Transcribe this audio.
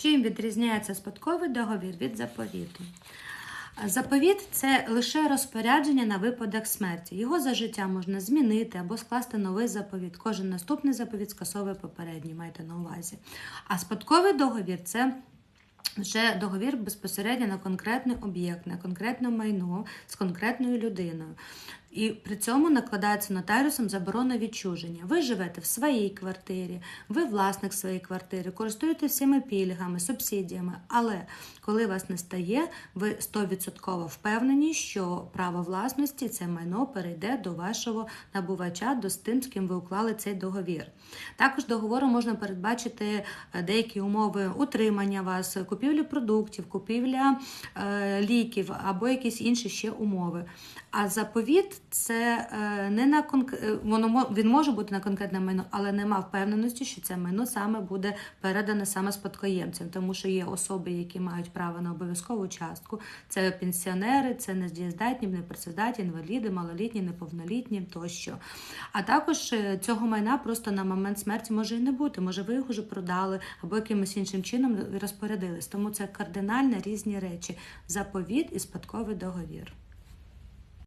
Чим відрізняється спадковий договір від заповіту? Заповіт це лише розпорядження на випадок смерті. Його за життя можна змінити або скласти новий заповіт. Кожен наступний заповіт скасовує попередній, майте на увазі. А спадковий договір це вже договір безпосередньо на конкретний об'єкт, на конкретне майно з конкретною людиною. І при цьому накладається нотаріусом заборона відчуження. Ви живете в своїй квартирі, ви власник своєї квартири, користуєтеся всіми пільгами, субсидіями. Але коли вас не стає, ви 100% впевнені, що право власності це майно перейде до вашого набувача, до з тим, з ким ви уклали цей договір. Також договором можна передбачити е, деякі умови утримання вас, купівлі продуктів, купівля е, ліків або якісь інші ще умови. А заповіт це е, не на конк... е, воно він може бути на конкретне майно, але нема впевненості, що це майно саме буде передане саме спадкоємцям, тому що є особи, які мають право на обов'язкову частку. Це пенсіонери, це нездієздатні, непрацездатні, інваліди, малолітні, неповнолітні тощо. А також е, цього майна просто на момент смерті може і не бути. Може, ви його вже продали або якимось іншим чином розпорядились. Тому це кардинально різні речі: заповіт і спадковий договір.